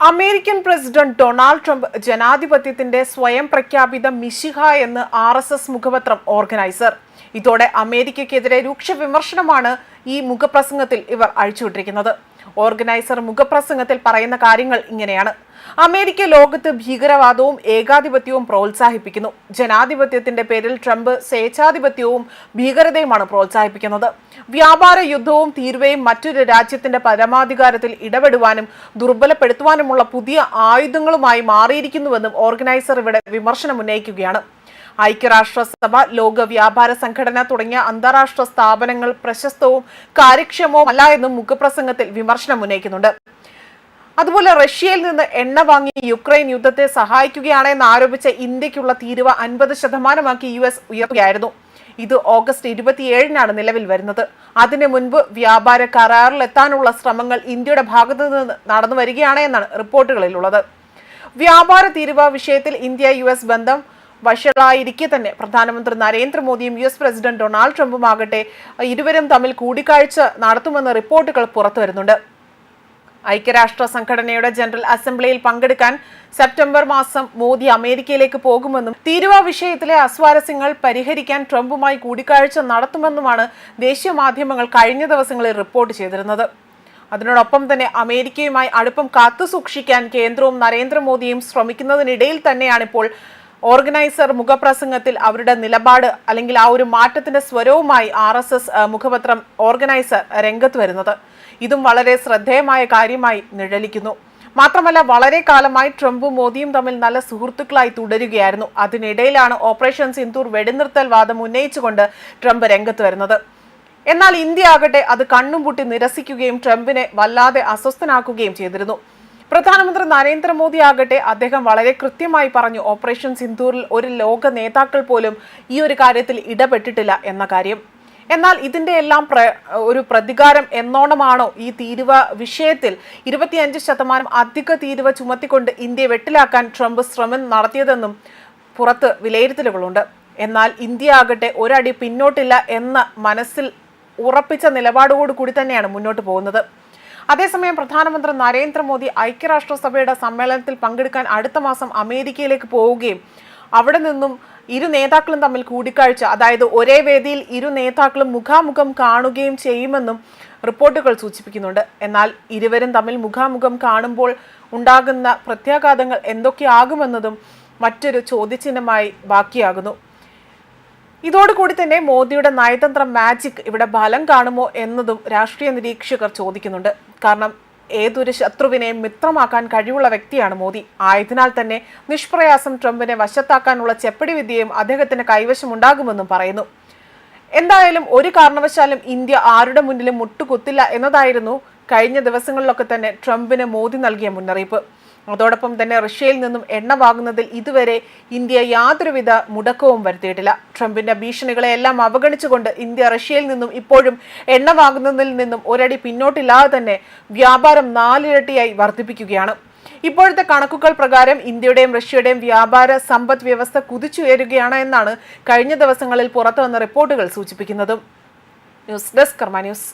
American president Donald Trump ജനാധിപത്യത്തിന്റെ സ്വയം പ്രഖ്യാപിത മിശിഹ എന്ന് ആർ എസ് എസ് മുഖപത്രം ഓർഗനൈസർ. ഇതോടെ അമേരിക്കയ്ക്കെതിരെ രൂക്ഷ വിമർശനമാണ് ഈ മുഖപ്രസംഗത്തിൽ ഇവർ അഴിച്ചുവിട്ടിരിക്കുന്നത്. ഓർഗനൈസർ മുഖപ്രസംഗത്തിൽ പറയുന്ന കാര്യങ്ങൾ ഇങ്ങനെയാണ്. അമേരിക്ക ലോകത്ത് ഭീകരവാദവും ഏകാധിപത്യവും പ്രോത്സാഹിപ്പിക്കുന്നു. ജനാധിപത്യത്തിന്റെ പേരിൽ ട്രംപ് സ്വേച്ഛാധിപത്യവും ഭീകരതയുമാണ് പ്രോത്സാഹിപ്പിക്കുന്നത്. വ്യാപാര യുദ്ധവും തീർവയും മറ്റൊരു രാജ്യത്തിന്റെ പരമാധികാരത്തിൽ ഇടപെടുവാനും ദുർബലപ്പെടുത്തുവാനുമുള്ള പുതിയ ആയുധങ്ങളുമായി മാറിയിരിക്കുന്നുവെന്നും ഓർഗനൈസർ ഇവിടെ വിമർശനം ഉന്നയിക്കുകയാണ് ഐക്യരാഷ്ട്രസഭ ലോക വ്യാപാര സംഘടന തുടങ്ങിയ അന്താരാഷ്ട്ര സ്ഥാപനങ്ങൾ പ്രശസ്തവും കാര്യക്ഷമവും അല്ല എന്നും മുഖപ്രസംഗത്തിൽ വിമർശനം ഉന്നയിക്കുന്നുണ്ട്. അതുപോലെ റഷ്യയിൽ നിന്ന് എണ്ണ വാങ്ങി യുക്രൈൻ യുദ്ധത്തെ സഹായിക്കുകയാണെന്ന് ആരോപിച്ച ഇന്ത്യക്കുള്ള തീരുവ അൻപത് ശതമാനമാക്കി യു എസ് ഉയർത്തുകയായിരുന്നു. ഇത് ഓഗസ്റ്റ് ഇരുപത്തിയേഴിനാണ് നിലവിൽ വരുന്നത്. അതിനു മുൻപ് വ്യാപാര കരാറിലെത്താനുള്ള ശ്രമങ്ങൾ ഇന്ത്യയുടെ ഭാഗത്തു നിന്ന് നടന്നു വരികയാണ് എന്നാണ് റിപ്പോർട്ടുകളിലുള്ളത്. വ്യാപാര തീരുവ വിഷയത്തിൽ ഇന്ത്യ യു ബന്ധം വഷളായിരിക്കെ തന്നെ. പ്രധാനമന്ത്രി നരേന്ദ്രമോദിയും യു എസ് പ്രസിഡന്റ് ഡൊണാൾഡ് ട്രംപും ആകട്ടെ ഇരുവരും തമ്മിൽ കൂടിക്കാഴ്ച നടത്തുമെന്ന റിപ്പോർട്ടുകൾ പുറത്തുവരുന്നുണ്ട് ഐക്യരാഷ്ട്ര സംഘടനയുടെ ജനറൽ അസംബ്ലിയിൽ പങ്കെടുക്കാൻ സെപ്റ്റംബർ മാസം മോദി അമേരിക്കയിലേക്ക് പോകുമെന്നും തീരുവ വിഷയത്തിലെ അസ്വാരസ്യങ്ങൾ പരിഹരിക്കാൻ ട്രംപുമായി കൂടിക്കാഴ്ച നടത്തുമെന്നുമാണ് ദേശീയ മാധ്യമങ്ങൾ കഴിഞ്ഞ ദിവസങ്ങളിൽ റിപ്പോർട്ട് ചെയ്തിരുന്നത്. അതിനോടൊപ്പം തന്നെ അമേരിക്കയുമായി അടുപ്പം കാത്തുസൂക്ഷിക്കാൻ കേന്ദ്രവും നരേന്ദ്രമോദിയും ശ്രമിക്കുന്നതിനിടയിൽ തന്നെയാണിപ്പോൾ ഓർഗനൈസർ മുഖപ്രസംഗത്തിൽ അവരുടെ നിലപാട് അല്ലെങ്കിൽ ആ ഒരു മാറ്റത്തിന്റെ സ്വരവുമായി ആർ എസ് എസ് മുഖപത്രം ഓർഗനൈസർ രംഗത്ത് വരുന്നത്. ഇതും വളരെ ശ്രദ്ധേയമായ കാര്യമായി നിഴലിക്കുന്നു. മാത്രമല്ല വളരെ കാലമായി ട്രംപും മോദിയും തമ്മിൽ നല്ല സുഹൃത്തുക്കളായി തുടരുകയായിരുന്നു. അതിനിടയിലാണ് ഓപ്പറേഷൻ സിന്ദൂർ വെടിനിർത്തൽ വാദം ഉന്നയിച്ചുകൊണ്ട് ട്രംപ് രംഗത്ത് വരുന്നത്. എന്നാൽ ഇന്ത്യ ആകട്ടെ അത് കണ്ണും പൂട്ടി നിരസിക്കുകയും ട്രംപിനെ വല്ലാതെ അസ്വസ്ഥനാക്കുകയും ചെയ്തിരുന്നു. പ്രധാനമന്ത്രി നരേന്ദ്രമോദി ആകട്ടെ അദ്ദേഹം വളരെ കൃത്യമായി പറഞ്ഞു ഓപ്പറേഷൻ സിന്ദൂറിൽ ഒരു ലോക നേതാക്കൾ പോലും ഈ ഒരു കാര്യത്തിൽ ഇടപെട്ടിട്ടില്ല എന്ന കാര്യം. എന്നാൽ ഇതിന്റെ എല്ലാം പ്ര ഒരു പ്രതികാരം എന്നോണമാണോ ഈ തീരുവ വിഷയത്തിൽ ഇരുപത്തിയഞ്ച് ശതമാനം അധിക തീരുവ ചുമത്തിക്കൊണ്ട് ഇന്ത്യയെ വെട്ടിലാക്കാൻ ട്രംപ് ശ്രമം നടത്തിയതെന്നും പുറത്ത് വിലയിരുത്തലുകളുണ്ട്. എന്നാൽ ഇന്ത്യ ആകട്ടെ ഒരടി പിന്നോട്ടില്ല എന്ന മനസ്സിൽ ഉറപ്പിച്ച നിലപാടുകൂടി കൂടി തന്നെയാണ് മുന്നോട്ട് പോകുന്നത്. അതേസമയം പ്രധാനമന്ത്രി നരേന്ദ്രമോദി ഐക്യരാഷ്ട്രസഭയുടെ സമ്മേളനത്തിൽ പങ്കെടുക്കാൻ അടുത്ത മാസം അമേരിക്കയിലേക്ക് പോവുകയും അവിടെ നിന്നും ഇരു നേതാക്കളും തമ്മിൽ കൂടിക്കാഴ്ച അതായത് ഒരേ വേദിയിൽ ഇരു നേതാക്കളും മുഖാമുഖം കാണുകയും ചെയ്യുമെന്നും റിപ്പോർട്ടുകൾ സൂചിപ്പിക്കുന്നുണ്ട്. എന്നാൽ ഇരുവരും തമ്മിൽ മുഖാമുഖം കാണുമ്പോൾ ഉണ്ടാകുന്ന പ്രത്യാഘാതങ്ങൾ എന്തൊക്കെയാകുമെന്നതും മറ്റൊരു ചോദ്യചിഹ്നമായി ബാക്കിയാകുന്നു. ഇതോടുകൂടി തന്നെ മോദിയുടെ നയതന്ത്ര മാജിക് ഇവിടെ ഫലം കാണുമോ എന്നതും രാഷ്ട്രീയ നിരീക്ഷകർ ചോദിക്കുന്നുണ്ട്. കാരണം ഏതൊരു ശത്രുവിനെയും മിത്രമാക്കാൻ കഴിവുള്ള വ്യക്തിയാണ് മോദി. ആയതിനാൽ തന്നെ നിഷ്പ്രയാസം ട്രംപിനെ വശത്താക്കാനുള്ള ചെപ്പടി വിദ്യയും അദ്ദേഹത്തിന് കൈവശമുണ്ടാകുമെന്നും പറയുന്നു. എന്തായാലും ഒരു കാരണവശാലും ഇന്ത്യ ആരുടെ മുന്നിലും മുട്ടുകുത്തില്ല എന്നതായിരുന്നു കഴിഞ്ഞ ദിവസങ്ങളിലൊക്കെ തന്നെ ട്രംപിന് മോദി നൽകിയ മുന്നറിയിപ്പ്. അതോടൊപ്പം തന്നെ റഷ്യയിൽ നിന്നും എണ്ണ വാങ്ങുന്നതിൽ ഇതുവരെ ഇന്ത്യ യാതൊരുവിധ മുടക്കവും വരുത്തിയിട്ടില്ല. ട്രംപിന്റെ ഭീഷണികളെ എല്ലാം അവഗണിച്ചുകൊണ്ട് ഇന്ത്യ റഷ്യയിൽ നിന്നും ഇപ്പോഴും എണ്ണ വാങ്ങുന്നതിൽ നിന്നും ഒരടി പിന്നോട്ടില്ലാതെ തന്നെ വ്യാപാരം നാലിരട്ടിയായി വർദ്ധിപ്പിക്കുകയാണ്. ഇപ്പോഴത്തെ കണക്കുകൾ പ്രകാരം ഇന്ത്യയുടെയും റഷ്യയുടെയും വ്യാപാര സമ്പദ് വ്യവസ്ഥ കുതിച്ചുയരുകയാണ് എന്നാണ് കഴിഞ്ഞ ദിവസങ്ങളിൽ പുറത്തുവന്ന റിപ്പോർട്ടുകൾ സൂചിപ്പിക്കുന്നത്. News desk Karma news.